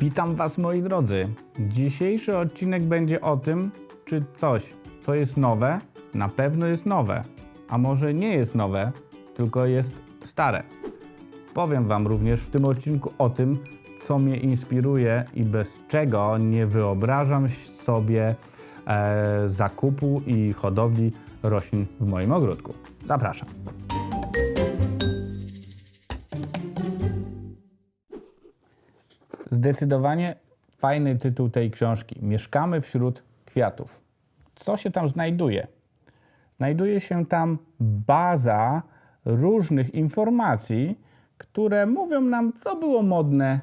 Witam Was moi drodzy. Dzisiejszy odcinek będzie o tym, czy coś, co jest nowe, na pewno jest nowe, a może nie jest nowe, tylko jest stare. Powiem Wam również w tym odcinku o tym, co mnie inspiruje i bez czego nie wyobrażam sobie e, zakupu i hodowli roślin w moim ogródku. Zapraszam. Zdecydowanie fajny tytuł tej książki. Mieszkamy wśród kwiatów. Co się tam znajduje? Znajduje się tam baza różnych informacji, które mówią nam, co było modne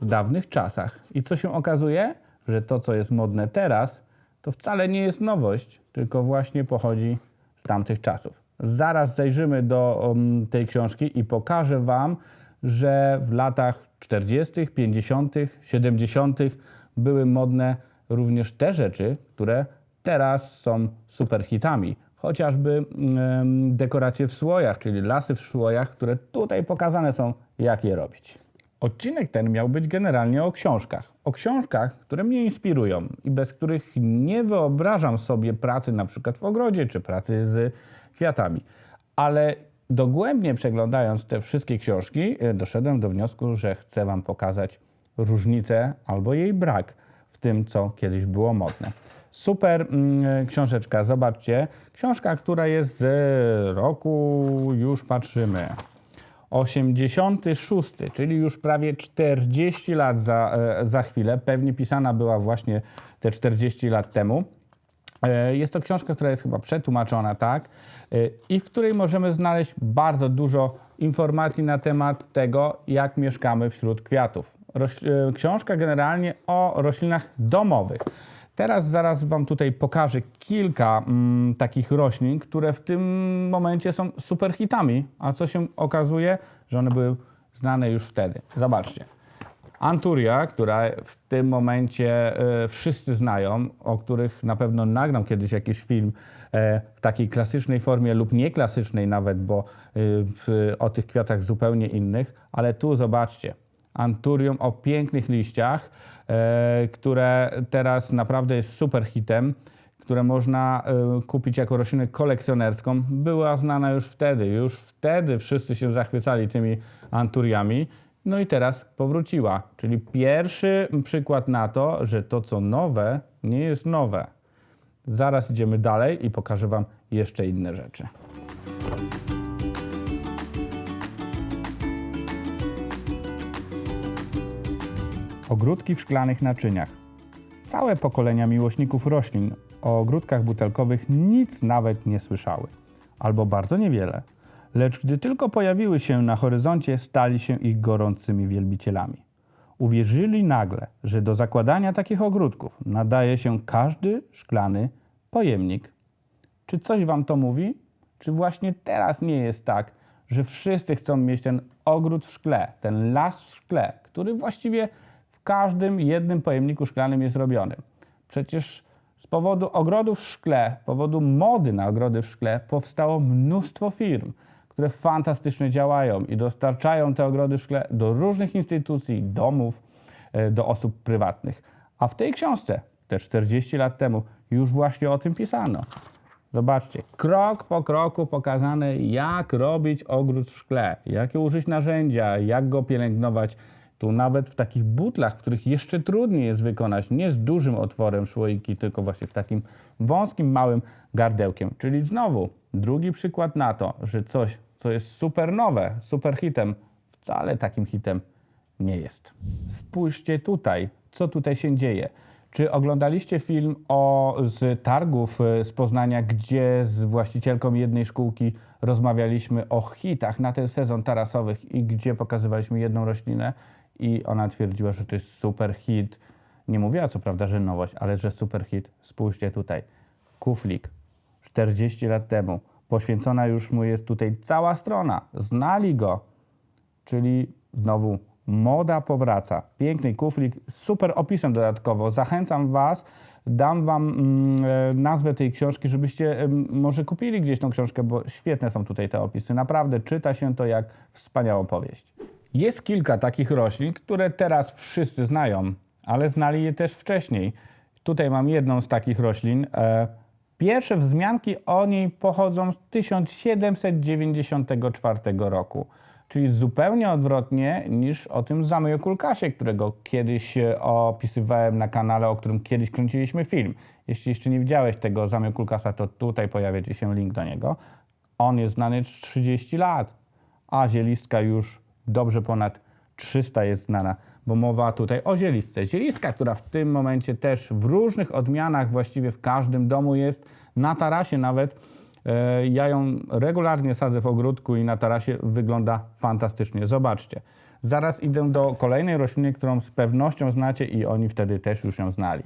w dawnych czasach. I co się okazuje? Że to, co jest modne teraz, to wcale nie jest nowość, tylko właśnie pochodzi z tamtych czasów. Zaraz zajrzymy do um, tej książki i pokażę Wam, że w latach 40., 50., 70. były modne również te rzeczy, które teraz są super hitami. Chociażby em, dekoracje w słojach, czyli lasy w słojach, które tutaj pokazane są, jak je robić. Odcinek ten miał być generalnie o książkach. O książkach, które mnie inspirują i bez których nie wyobrażam sobie pracy na przykład w ogrodzie czy pracy z kwiatami. Ale dogłębnie przeglądając te wszystkie książki, e, doszedłem do wniosku, że chcę Wam pokazać różnicę albo jej brak w tym, co kiedyś było modne. Super mm, książeczka, zobaczcie. Książka, która jest z roku, już patrzymy, 86, czyli już prawie 40 lat za, e, za chwilę. Pewnie pisana była właśnie te 40 lat temu. E, Jest to książka, która jest chyba przetłumaczona, tak? E, I w której możemy znaleźć bardzo dużo informacji na temat tego, jak mieszkamy wśród kwiatów. E, książka generalnie o roślinach domowych. Teraz zaraz Wam tutaj pokażę kilka mm, takich roślin, które w tym momencie są super hitami, a co się okazuje, że one były znane już wtedy. Zobaczcie. Anturia, która w tym momencie e, wszyscy znają, o których na pewno nagram kiedyś jakiś film e, w takiej klasycznej formie lub nieklasycznej nawet, bo e, o tych kwiatach zupełnie innych, ale tu zobaczcie. Anturium o pięknych liściach, które teraz naprawdę jest super hitem, które można kupić jako roślinę kolekcjonerską, była znana już wtedy. Już wtedy wszyscy się zachwycali tymi anturiami. No i teraz powróciła. Czyli pierwszy przykład na to, że to co nowe nie jest nowe. Zaraz idziemy dalej i pokażę Wam jeszcze inne rzeczy. Ogródki w szklanych naczyniach. Całe pokolenia miłośników roślin o ogródkach butelkowych nic nawet nie słyszały, albo bardzo niewiele. Lecz gdy tylko pojawiły się na horyzoncie, stali się ich gorącymi wielbicielami. Uwierzyli nagle, że do zakładania takich ogródków nadaje się każdy szklany pojemnik. Czy coś Wam to mówi? Czy właśnie teraz nie jest tak, że wszyscy chcą mieć ten ogród w szkle, ten las w szkle, który właściwie w każdym jednym pojemniku szklanym jest robiony? Przecież z powodu ogrodów w szkle, powodu mody na ogrody w szkle powstało mnóstwo firm, które fantastycznie działają i dostarczają te ogrody w szkle do różnych instytucji, domów, e, do osób prywatnych. A w tej książce, te 40 lat temu, już właśnie o tym pisano. Zobaczcie, krok po kroku pokazane, jak robić ogród w szkle, jakie użyć narzędzia, jak go pielęgnować. Tu nawet w takich butlach, w których jeszcze trudniej jest wykonać, nie z dużym otworem słoiki, tylko właśnie w takim wąskim, małym gardełkiem. Czyli znowu drugi przykład na to, że coś, co jest super nowe, super hitem, wcale takim hitem nie jest. Spójrzcie tutaj, co tutaj się dzieje. Czy oglądaliście film o, z targów y, z Poznania, gdzie z właścicielką jednej szkółki rozmawialiśmy o hitach na ten sezon tarasowych i gdzie pokazywaliśmy jedną roślinę i ona twierdziła, że to jest super hit. Nie mówiła co prawda, że nowość, ale że super hit. Spójrzcie tutaj. Kuflik 40 lat temu. Poświęcona już mu jest tutaj cała strona. Znali go. Czyli znowu moda powraca. Piękny kuflik super opisem dodatkowo. Zachęcam Was, dam Wam mm, e, nazwę tej książki, żebyście może kupili gdzieś tą książkę, bo świetne są tutaj te opisy. Naprawdę czyta się to jak wspaniałą powieść. Jest kilka takich roślin, które teraz wszyscy znają, ale znali je też wcześniej. Tutaj mam jedną z takich roślin. E, Pierwsze wzmianki o niej pochodzą z 1794 roku, czyli zupełnie odwrotnie niż o tym zamiokulkasie, którego kiedyś e, opisywałem na kanale, o którym kiedyś kręciliśmy film. Jeśli jeszcze nie widziałeś tego zamiokulkasa, to tutaj pojawia Ci się link do niego. On jest znany 30 lat, a zielistka już dobrze ponad 300 jest znana, bo mowa tutaj o zielistce. Zielistka, która w tym momencie też w różnych odmianach, właściwie w każdym domu jest, na tarasie nawet. E, Ja ją regularnie sadzę w ogródku i na tarasie wygląda fantastycznie. Zobaczcie. Zaraz idę do kolejnej rośliny, którą z pewnością znacie i oni wtedy też już ją znali.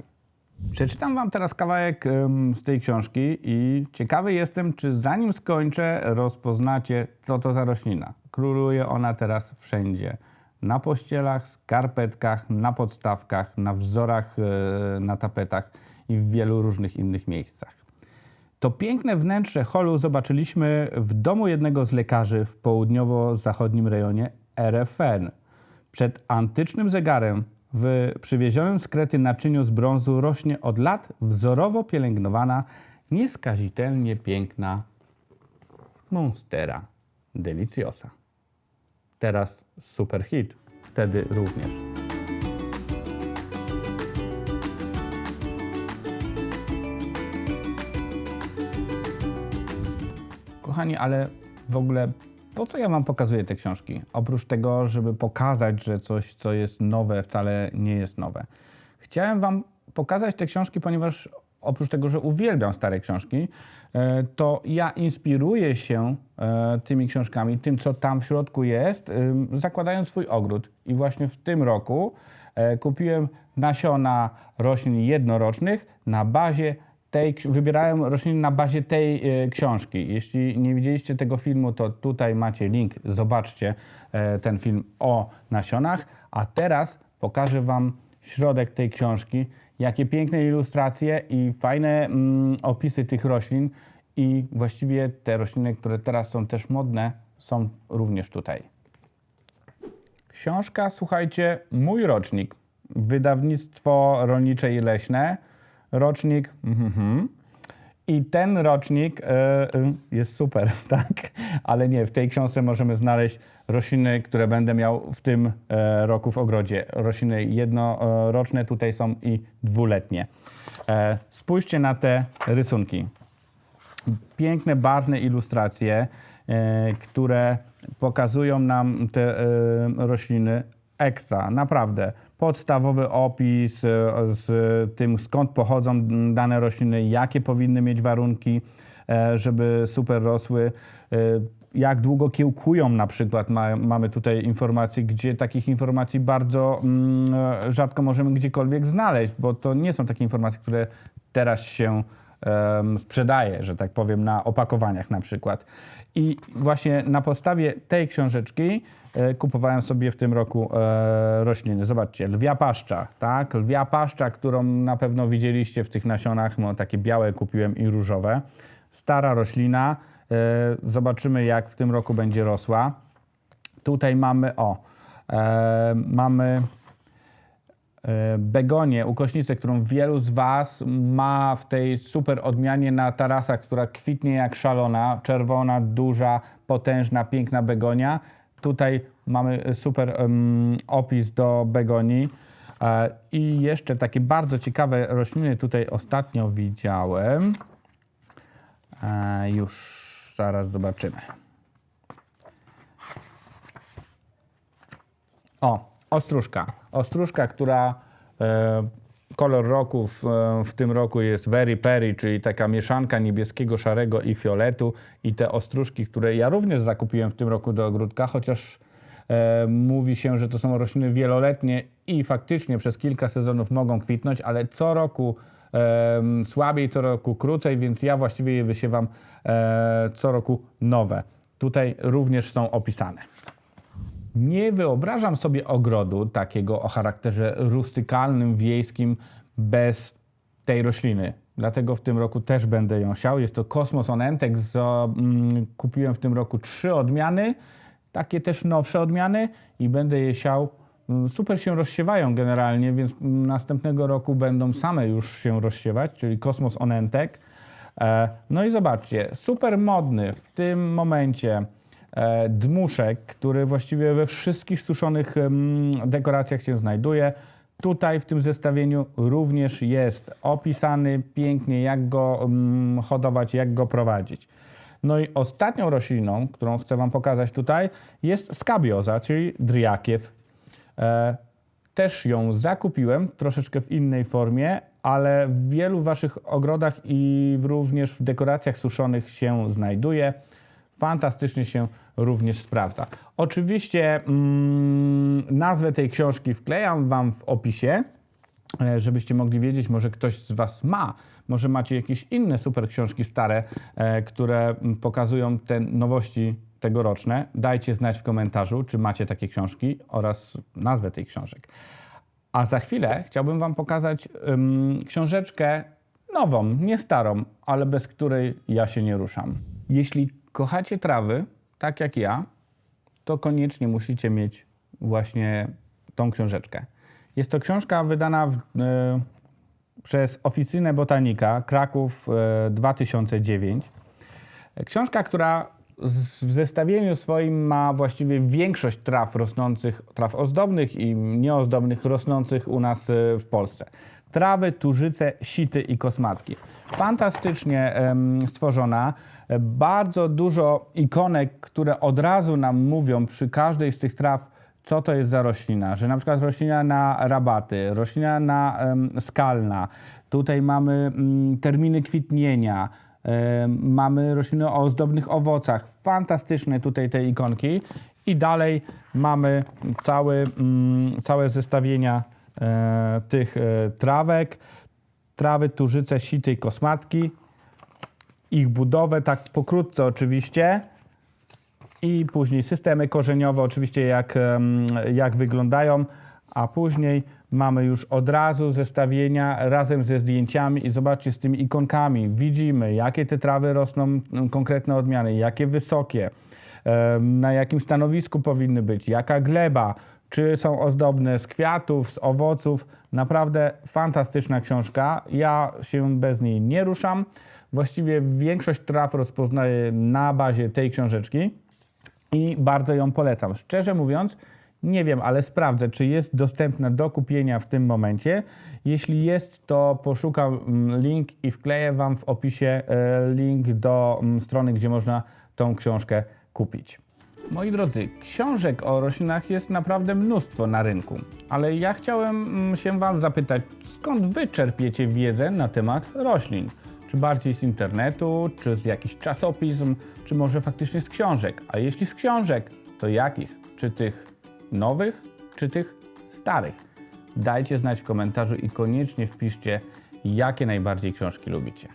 Przeczytam Wam teraz kawałek z tej książki i ciekawy jestem, czy zanim skończę, rozpoznacie, co to za roślina. Króluje ona teraz wszędzie. Na pościelach, skarpetkach, na podstawkach, na wzorach e, na tapetach i w wielu różnych innych miejscach. To piękne wnętrze holu zobaczyliśmy w domu jednego z lekarzy w południowo-zachodnim rejonie RFN. Przed antycznym zegarem w przywiezionym z Krety naczyniu z brązu rośnie od lat wzorowo pielęgnowana, nieskazitelnie piękna Monstera Deliciosa. Teraz super hit, wtedy również. Kochani, ale w ogóle po co ja wam pokazuję te książki? Oprócz tego, żeby pokazać, że coś, co jest nowe, wcale nie jest nowe. Chciałem wam pokazać te książki, ponieważ oprócz tego, że uwielbiam stare książki, e, to ja inspiruję się e, tymi książkami, tym, co tam w środku jest, zakładając swój ogród. I właśnie w tym roku e, kupiłem nasiona roślin jednorocznych na bazie tej, wybierałem rośliny na bazie tej książki. Jeśli nie widzieliście tego filmu, to tutaj macie link, zobaczcie ten film o nasionach. A teraz pokażę Wam środek tej książki, jakie piękne ilustracje i fajne mm, opisy tych roślin. I właściwie te rośliny, które teraz są też modne, są również tutaj. Książka, słuchajcie, mój rocznik. Wydawnictwo Rolnicze i Leśne. Rocznik. mhm. I ten rocznik e, e, jest super, tak? Ale nie, w tej książce możemy znaleźć rośliny, które będę miał w tym e, roku w ogrodzie. Rośliny jednoroczne tutaj są i dwuletnie. E, spójrzcie na te rysunki piękne, barwne ilustracje, e, które pokazują nam te rośliny ekstra, naprawdę. Podstawowy opis z tym, skąd pochodzą dane rośliny, jakie powinny mieć warunki, żeby super rosły. e, Jak długo kiełkują na przykład, ma, mamy tutaj informacje, gdzie takich informacji bardzo mm, e, rzadko możemy gdziekolwiek znaleźć, bo to nie są takie informacje, które teraz się em, sprzedaje, że tak powiem, na opakowaniach na przykład. I właśnie na podstawie tej książeczki e, kupowałem sobie w tym roku e, rośliny. Zobaczcie, lwia paszcza, tak? Lwia paszcza, którą na pewno widzieliście w tych nasionach, no takie białe kupiłem i różowe. Stara roślina. E, zobaczymy, jak w tym roku będzie rosła. Tutaj mamy, o, e, mamy e, begonię, ukośnicę, którą wielu z Was ma w tej super odmianie na tarasach, która kwitnie jak szalona, czerwona, duża, potężna, piękna begonia. Tutaj mamy super em, opis do begonii. E, I jeszcze takie bardzo ciekawe rośliny tutaj ostatnio widziałem. Już zaraz zobaczymy. O, ostróżka. Ostróżka, która e, kolor roku w, e, w tym roku jest very perry, czyli taka mieszanka niebieskiego, szarego i fioletu. I te ostróżki, które ja również zakupiłem w tym roku do ogródka, chociaż e, mówi się, że to są rośliny wieloletnie i faktycznie przez kilka sezonów mogą kwitnąć, ale co roku słabiej, co roku krócej, więc ja właściwie je wysiewam e, co roku nowe. Tutaj również są opisane. Nie wyobrażam sobie ogrodu takiego o charakterze rustykalnym, wiejskim bez tej rośliny. Dlatego w tym roku też będę ją siał. Jest to Cosmos Onentex. Zo- mm, Kupiłem w tym roku trzy odmiany. takie też nowsze odmiany i będę je siał. Super się rozsiewają generalnie, więc następnego roku będą same już się rozsiewać, czyli Kosmos Onentek. E, No i zobaczcie, super modny w tym momencie e, dmuszek, który właściwie we wszystkich suszonych dekoracjach się znajduje. Tutaj w tym zestawieniu również jest opisany pięknie, jak go hodować, jak go prowadzić. No i ostatnią rośliną, którą chcę Wam pokazać tutaj, jest skabioza, czyli driakiew. E, też ją zakupiłem troszeczkę w innej formie, ale w wielu Waszych ogrodach i również w dekoracjach suszonych się znajduje. Fantastycznie się również sprawdza. Oczywiście mm, nazwę tej książki wklejam Wam w opisie, e, żebyście mogli wiedzieć, może ktoś z Was ma, może macie jakieś inne super książki stare, e, które mm, pokazują te nowości tegoroczne. Dajcie znać w komentarzu, czy macie takie książki oraz nazwę tych książek. A za chwilę chciałbym Wam pokazać ym, książeczkę nową, nie starą, ale bez której ja się nie ruszam. Jeśli kochacie trawy, tak jak ja, to koniecznie musicie mieć właśnie tą książeczkę. Jest to książka wydana w, e, przez Oficynę Botanika Kraków e, 2009. Książka, która w zestawieniu swoim ma właściwie większość traw rosnących, traw ozdobnych i nieozdobnych rosnących u nas e, w Polsce. Trawy, tużyce, sity i kosmatki. Fantastycznie stworzona. Bardzo dużo ikonek, które od razu nam mówią przy każdej z tych traw, co to jest za roślina, że na przykład roślina na rabaty, roślina na skalna, tutaj mamy mm, terminy kwitnienia, mamy rośliny o ozdobnych owocach, fantastyczne tutaj te ikonki. I dalej mamy cały, mm, całe zestawienia e, tych e, trawek, trawy, tużyce, sity i kosmatki, ich budowę, tak pokrótce oczywiście, i później systemy korzeniowe, oczywiście jak, jak wyglądają, a później mamy już od razu zestawienia razem ze zdjęciami i zobaczcie z tymi ikonkami. Widzimy, jakie te trawy rosną, konkretne odmiany, jakie wysokie, na jakim stanowisku powinny być, jaka gleba, czy są ozdobne z kwiatów, z owoców. Naprawdę fantastyczna książka. Ja się bez niej nie ruszam. Właściwie większość traw rozpoznaję na bazie tej książeczki i bardzo ją polecam. Szczerze mówiąc, nie wiem, ale sprawdzę, czy jest dostępna do kupienia w tym momencie. Jeśli jest, to poszukam mm, link i wkleję Wam w opisie e, link do mm, strony, gdzie można tą książkę kupić. Moi drodzy, książek o roślinach jest naprawdę mnóstwo na rynku, ale ja chciałem mm, się Wam zapytać, skąd Wy czerpiecie wiedzę na temat roślin? Czy bardziej z internetu, czy z jakichś czasopism, czy może faktycznie z książek? A jeśli z książek, to jakich? Czy tych nowych, czy tych starych? Dajcie znać w komentarzu i koniecznie wpiszcie, jakie najbardziej książki lubicie.